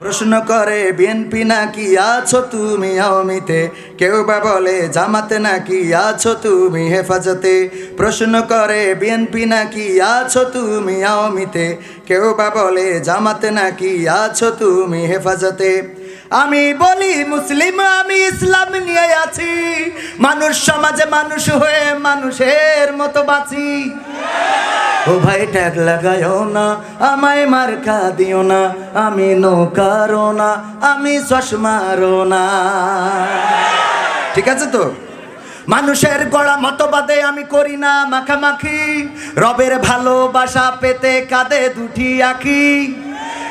প্রশ্ন করে, বিএনপি নাকি আছো তুমি আওয়ামীতে? কেউ বা বলে, জামাতে নাকি আছো তুমি হেফাজতে? প্রশ্ন করে, বিএনপি নাকি আছো তুমি অমিতে কেউ বা বলে, জামাতে নাকি আছো তুমি হেফাজতে? আমি বলি মুসলিম, আমি ইসলাম নিয়ে আছি। মানুষ সমাজে মানুষ হয়ে মানুষের মতো বাঁচি। ও ভাই, ট্যাগ লাগাইও না, আমায় মার্কা দিও না, আমি নৌকারও না, আমি চশমারও না। ঠিক আছে তো? মানুষের গড়া মতবাদে আমি করি না মাখামাখি। রবের ভালোবাসা পেতে কাঁদে দুটি আঁকি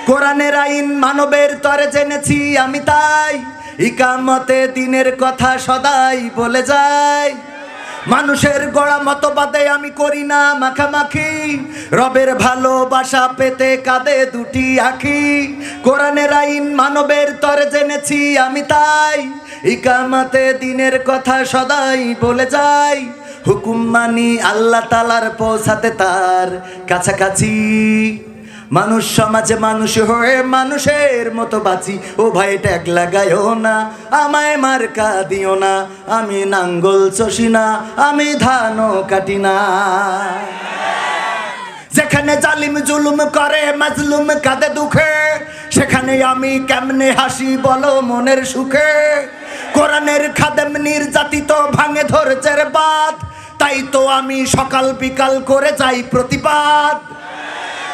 কোরআনের আইন মানবের তরে জেনেছি আমি তাই। ইকামতে দিনের কথা সদাই বলে যাই। মানুষের গড়া মতবাদে আমি করি না মাখামাখি। রবের ভালোবাসা পেতে কাঁদে দুটি আখি। কোরআনের আইন মানবের তরে জেনেছি আমি তাই। ইকামাতে দিনের কথা সদাই বলে যাই। হুকুম মানি আল্লাহ তালার পৌঁছাতে তার কাছাকাছি। মানুষ সমাজে মানুষ হয়ে মানুষের মতো বাঁচি। ও ভাই ট্যাগ লাগাইও না, আমায় মার্কা দিও না। আমি নাঙ্গল চষি না, আমি ধানও কাটি না। যেখানে জালিম জুলুম করে, মাজলুম কাঁদে দুঃখে, সেখানে আমি কেমনে হাসি বলো মনের সুখে? কোরআনের খাদেম নির্যাতিত ভাঙে ধরছের বাদ তাই তো আমি সকাল বিকাল করে যাই প্রতিবাদ।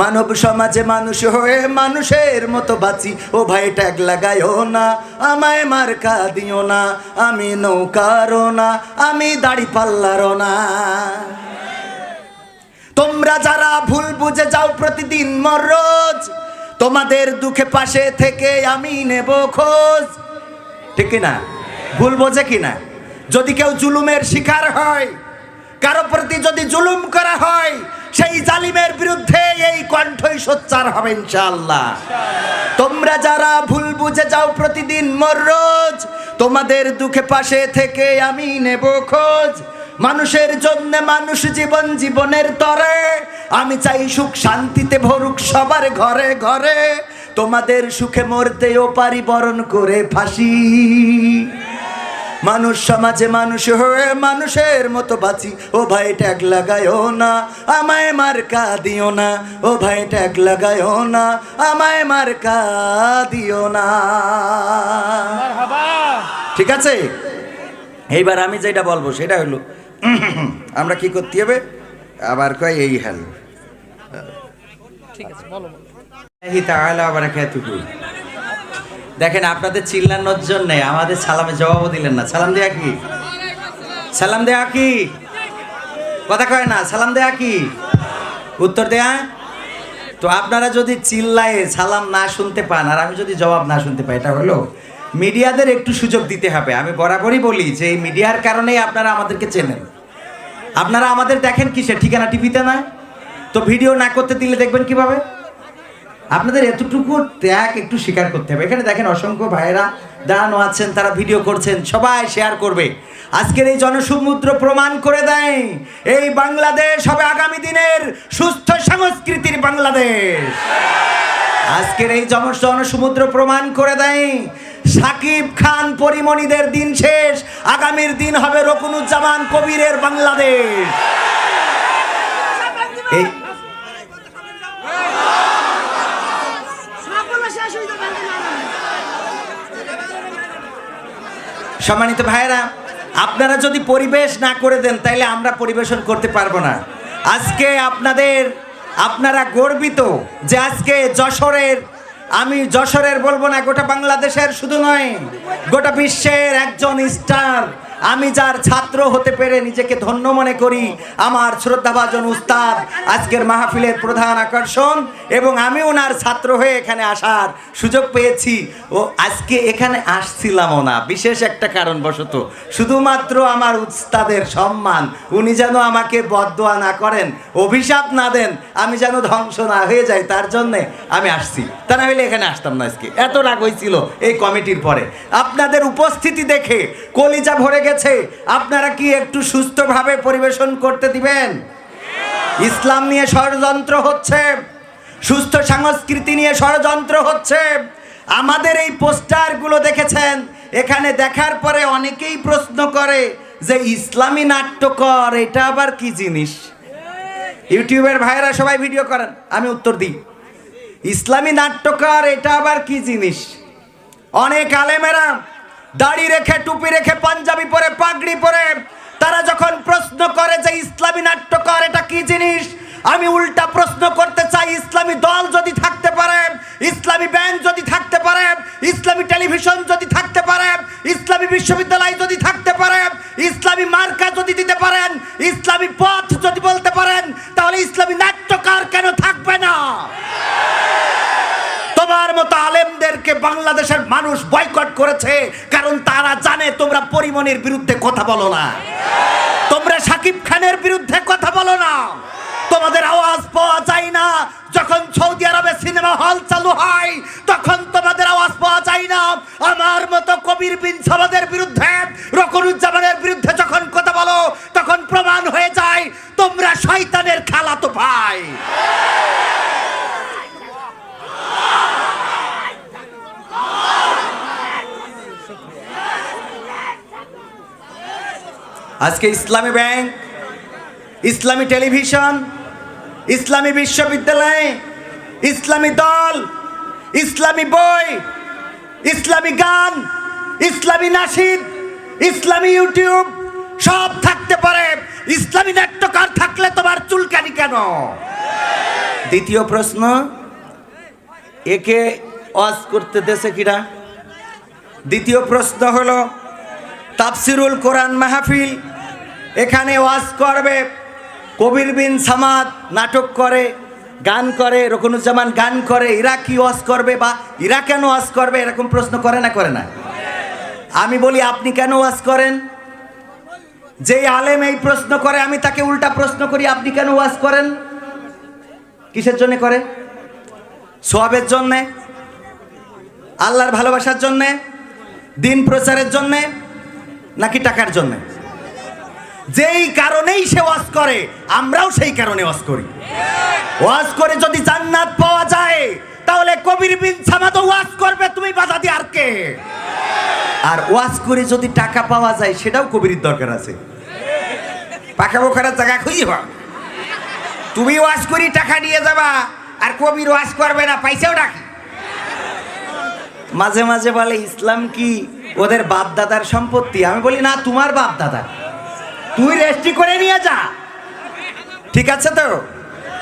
মানব সমাজে মানুষ হয়ে মানুষের মতো বাঁচি। ও ভাই, ট্যাগ লাগাইও না, আমায় মার্কা দিও না, আমি নৌকারও না, আমি দাড়ি পাল্লারও না। তোমরা যারা ভুল বুঝে যাও প্রতিদিন মররোজ তোমাদের দুঃখে পাশে থেকে আমি নেব খোঁজ। ঠিক না ভুল বোঝে কি না যদি কেউ জুলুমের শিকার হয়, কারও প্রতি যদি জুলুম করা হয় সেই জালিমের বিরুদ্ধে এই কণ্ঠই সোচ্চার হবে ইনশাআল্লাহ। তোমরা যারা ভুল বুঝে যাও প্রতিদিন মোর রোজ, তোমাদের দুঃখে পাশে থেকে আমি নেব খোঁজ। মানুষের জন্য মানুষ জীবন জীবনের তরে, আমি চাই সুখ শান্তিতে ভরুক সবার ঘরে ঘরে। তোমাদের সুখে মরতেও পারি বরণ করে ফাঁসি। মানুষ সমাজে মানুষ হয়ে মানুষের মতো বাঁচি। ও ভাই ট্যাগ লাগায়ও না আমায় মার্কা দিও না। ও ভাই ট্যাগ লাগায়ও না আমায় মার্কা দিও না। ঠিক আছে? এইবার আমি যেটা বলব সেটা হলো আমরা কি করতে হবে? আবার কয় এই হ্যালো ঠিক আছে বলো আবার হাল দেখেন, আপনাদের চিল্লানোর জন্য আমাদের সালামে জবাবও দিলেন না। সালাম দেয়া কি? সালাম দেয়া কি? কথা কয় না, সালাম দেয়া কি? উত্তর দেয়া? তো আপনারা যদি চিল্লায় সালাম না শুনতে পান, আর আমি যদি জবাব না শুনতে পাই, এটা হলো মিডিয়াদের একটু সুযোগ দিতে হবে। আমি বরাবরই বলি যে, এই মিডিয়ার কারণেই আপনারা আমাদেরকে চেনেন। আপনারা আমাদের দেখেন কিসের? ঠিকানা টিভিতে না তো ভিডিও না করতে দিলে দেখবেন কীভাবে? আপনাদের এতটুকু ত্যাগ একটু স্বীকার করতে হবে। এখানে দেখেন অসংখ্য ভাইয়েরা দাঁড়ানো আছেন, তারা ভিডিও করছেন, সবাই শেয়ার করবে। আজকের এই জনসমুদ্র প্রমাণ করে দেয়, এই বাংলাদেশ হবে আগামী দিনের সুস্থ সংস্কৃতির বাংলাদেশ। আজকের এই জন জনসমুদ্র প্রমাণ করে দেয়, সাকিব খান, পরিমণিদের দিন শেষ, আগামীর দিন হবে রকুনুজ্জামান কবিরের বাংলাদেশ। এই সাফল্য শেষ হইতে পারবে না সম্মানিত ভাইরা আপনারা যদি পরিবেশ না করে দেন, তাইলে আমরা পরিবেশন করতে পারব না। আজকে আপনাদের, আপনারা গর্বিত যে আজকে যশোরের, আমি যশোরের বলব না, গোটা বাংলাদেশের শুধু নয়, গোটা বিশ্বের একজন স্টার আমি যার ছাত্র হতে পেরে নিজেকে ধন্য মনে করি, আমার শ্রদ্ধাভাজন উস্তাদ, আজকের মাহফিলের প্রধান আকর্ষণ, এবং আমি ওনার ছাত্র হয়ে এখানে আসার সুযোগ পেয়েছি। ও, আজকে এখানে আসছিলামও না, বিশেষ একটা কারণবশত। শুধুমাত্র আমার উস্তাদের সম্মান, উনি যেন আমাকে বদদোয়া না করেন, অভিশাপ না দেন, আমি যেন ধ্বংস না হয়ে যাই, তার জন্যে আমি আসছি। তা না হলে এখানে আসতাম না আজকে। এত রাগ হয়েছিল এই কমিটির পরে। আপনাদের উপস্থিতি দেখে কলিজা ভরে গেছে। আপনারা কি একটু সুস্থভাবে পরিবেশন করতে দিবেন? ইসলাম নিয়ে ষড়যন্ত্র হচ্ছে, সুস্থ সংস্কৃতি নিয়ে ষড়যন্ত্র হচ্ছে। আমাদের এই পোস্টারগুলো দেখেছেন, এখানে দেখার পরে অনেকেই প্রশ্ন করে যে, ইসলামী নাট্যকর, এটা আবার কি জিনিস? ইউটিউবের ভাইরা সবাই ভিডিও করেন, আমি উত্তর দিই। ইসলামী নাট্যকর, এটা আবার কি জিনিস? অনেক আলেমেরা দাড়ি রেখে, টুপি রেখে, পাঞ্জাবি পরে, পাগড়ি পরে, তারা যখন প্রশ্ন করে যে ইসলামী নাট্যকার, এটা কি জিনিস? আমি উল্টা প্রশ্ন করতে চাই, ইসলামী দল যদি থাকতে পারে, ইসলামী ব্যাংক যদি থাকতে পারে, ইসলামী টেলিভিশন যদি থাকতে পারে, ইসলামী বিশ্ববিদ্যালয় যদি থাকতে পারে, ইসলামী মার্কা যদি দিতে পারেন, ইসলামী পথ যদি বলতে পারেন, তাহলে ইসলামী নাট্যকার কেন থাকবে না তোমার মতো আলেমদেরকে বাংলাদেশের মানুষ বয়কট করেছে, কারণ তারা জানে তোমরা পরিমণির বিরুদ্ধে কথা বলো না। তোমরা সাকিব খানের বিরুদ্ধে কথা বলো না। তোমাদের আওয়াজ পাওয়া যায় না। যখন সৌদি আরবে সিনেমা হল চালু হয়, তখন তোমাদের আওয়াজ পাওয়া যায় না। আমার মতো কবির বিন সামাদের বিরুদ্ধে রকনুজ্জামানের বিরুদ্ধে যখন কথা বলো, তখন প্রমাণ হয়ে যায়, তোমরা শয়তানের খেলা তো ভাই। আজকে ইসলামী ব্যাংক, ইসলামী টেলিভিশন, ইসলামী বিশ্ববিদ্যালয়, ইসলামী দল, ইসলামী বই, ইসলামী গান, ইসলামী নাসিদ, ইসলামী ইউটিউব, সব থাকতে পারে। ইসলামী নাট্যকার থাকলে তোমার চুলকানি কেন? দ্বিতীয় প্রশ্ন, একে অজ করতে দেশে কিরা দ্বিতীয় প্রশ্ন হলো, তাফসিরুল কোরআন মাহফিল এখানে ওয়াজ করবে কবির বিন সামাদ, নাটক করে, গান করে, রকনুজ্জামান গান করে, ইরা কি ওয়াজ করবে বা ইরা কেন ওয়াজ করবে এরকম প্রশ্ন করে না করে না। আমি বলি, আপনি কেন ওয়াজ করেন? যেই আলেম এই প্রশ্ন করে, আমি তাকে উল্টা প্রশ্ন করি, আপনি কেন ওয়াজ করেন? কিসের জন্য করে? সোয়াবের জন্যে? আল্লাহর ভালোবাসার জন্যে? দিন প্রচারের জন্যে? নাকি টাকার জন্য? যেই কারণেই সে ওয়াজ করে, আমরাও সেই কারণে ওয়াজ করি। ওয়াজ করে যদি জান্নাত পাওয়া যায়, তাহলে কবির বিন সামাদও ওয়াজ করবে, তুমি বাধা দিয়ে আর কে? আর ওয়াজ করে যদি টাকা পাওয়া যায়, সেটাও কবির দরকার আছে। পাকা বোখারার জায়গা খুঁজে পাও। তুমি ওয়াজ করি, টাকা নিয়ে যাবা, আর কবির ওয়াজ করবে না, পয়সাও টাকা মাঝে মাঝে বলে, ইসলাম কি ওদের বাপ দাদার সম্পত্তি? আমি বলি, না, তোমার বাপ দাদা তুই রেস্টি করে নিয়ে যা। ঠিক আছে তো?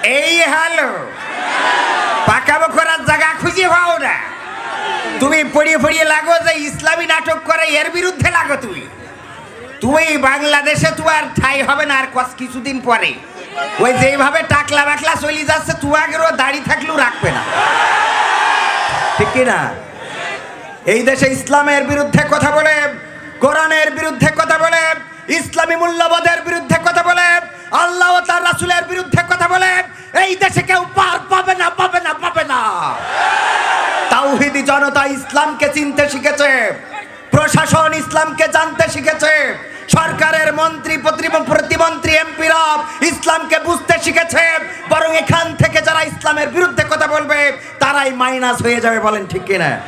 এই হ্যালো। পাকা বখরার জায়গা খুঁজে পাও না। তুমি পড়িয়ে পড়িয়ে লাগো যে ইসলামী নাটক করে, এর বিরুদ্ধে লাগো তুমি। তুই বাংলাদেশে তো আর ঠাই হবে না আর কস কিছুদিন পরে। ওই যেভাবে টাকলা বাকলা চলে যাচ্ছে, তু আগেরও দাড়ি থাকলেও রাখবে না। ঠিক না? এই দেশে ইসলামের বিরুদ্ধে কথা বলে, কোরআনের বিরুদ্ধে কথা বলে ইসলামী মূল্যবোধের বিরুদ্ধে কথা বলে, আল্লাহ তার রাসুলের বিরুদ্ধে কথা বলে, এই দেশে কেউ পার পাবে না পাবে না পাবে না। তাওহিদি জনতা ইসলামকে চিনতে শিখেছে, প্রশাসন ইসলামকে জানতে শিখেছে সরকারের মন্ত্রী প্রতিম- প্রতিমন্ত্রী এমপিরা ইসলামকে বুঝতে শিখেছে। বরং এখান থেকে যারা ইসলামের বিরুদ্ধে কথা বলবে, তারাই মাইনাস হয়ে যাবে বলেন ঠিক কিনা?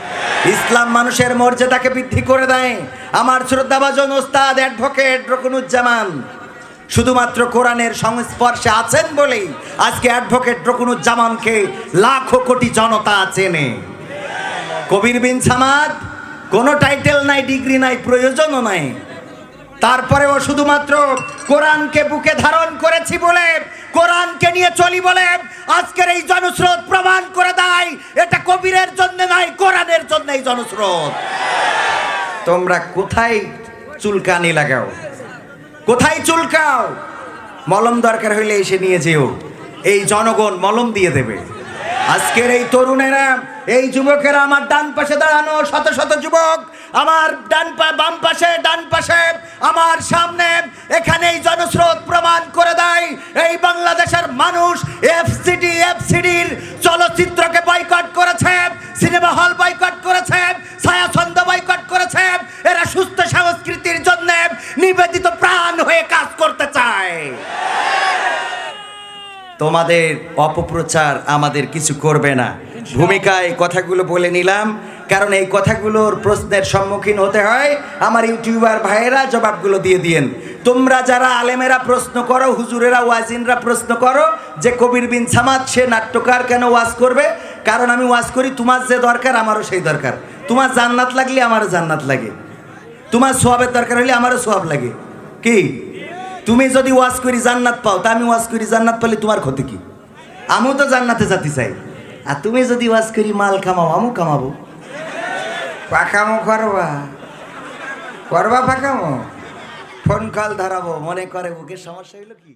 ইসলাম মানুষের মর্যাদাকে বৃদ্ধি করে দেয়। আমার শ্রদ্ধাভাজন ওস্তাদ, অ্যাডভোকেট রকুনুজ্জামান, শুধুমাত্র কোরআনের সংস্পর্শে আছেন বলেই আজকে অ্যাডভোকেট রকুনুজ্জামানকে লাখো কোটি জনতা চেনে। কবির বিন সামাদ, কোনো টাইটেল নাই, ডিগ্রি নাই, প্রয়োজনও নাই। তারপরেও শুধুমাত্র কোরআনকে বুকে ধারণ করেছি বলে, কোরআনকে নিয়ে চলি বলে আজকের এই জনস্রোত প্রমাণ করে দেয়, এটা কবিরের জন্য নয়, কোরআনের জন্য এই জনস্রোত। তোমরা কোথায় চুলকানি লাগাও? কোথায় চুলকাও? মলম দরকার হইলে এসে নিয়ে যেও। এই জনগণ মলম দিয়ে দেবে। আজকের এই তরুণেরা, এই যুবকেরা আমার ডান পাশে দাঁড়ানো শত শত যুবক আমার ডান পা, বাম পাশে, ডান পাশে, আমার সামনে এখানে এই জনস্রোত প্রমাণ করে দেয়। এই বাংলাদেশের মানুষ এফসিডি, এফসিডির চলচ্চিত্রকে বয়কট করেছে সিনেমা হল বয়কট করেছে, ছায়াছন্দ বয়কট করেছে। এরা সুস্থ সংস্কৃতির জন্য নিবেদিত প্রাণ হয়ে কাজ করতে চায়। তোমাদের অপপ্রচার আমাদের কিছু করবে না। ভূমিকায় কথাগুলো বলে নিলাম। কারণ এই কথাগুলোর প্রশ্নের সম্মুখীন হতে হয় আমার ইউটিউবার ভাইয়েরা জবাবগুলো দিয়ে দিয়েন। তোমরা যারা আলেমেরা প্রশ্ন করো, হুজুরেরা, ওয়াজিনরা প্রশ্ন করো, যে কবির বিন সামাদ, সে নাট্যকার কেন ওয়াজ করবে? কারণ আমি ওয়াজ করি, তোমার যে দরকার, আমারও সেই দরকার। তোমার জান্নাত লাগলে আমারও জান্নাত লাগে। তোমার সোয়াবের দরকার হলে আমারও সোয়াব লাগে। কি? তুমি যদি ওয়াজ করি জান্নাত পাও, তা আমি ওয়াজ করি জান্নাত পেলে তোমার ক্ষতি কি? আমিও তো জান্নাতে যেতে চাই। আর তুমি যদি ওয়াজ করি মাল কামাও, আমিও কামাবো। পাকামো করবা। করবা পাকামো? ফোন কল ধরাবো মনে করে বুকের সমস্যা হইল কি?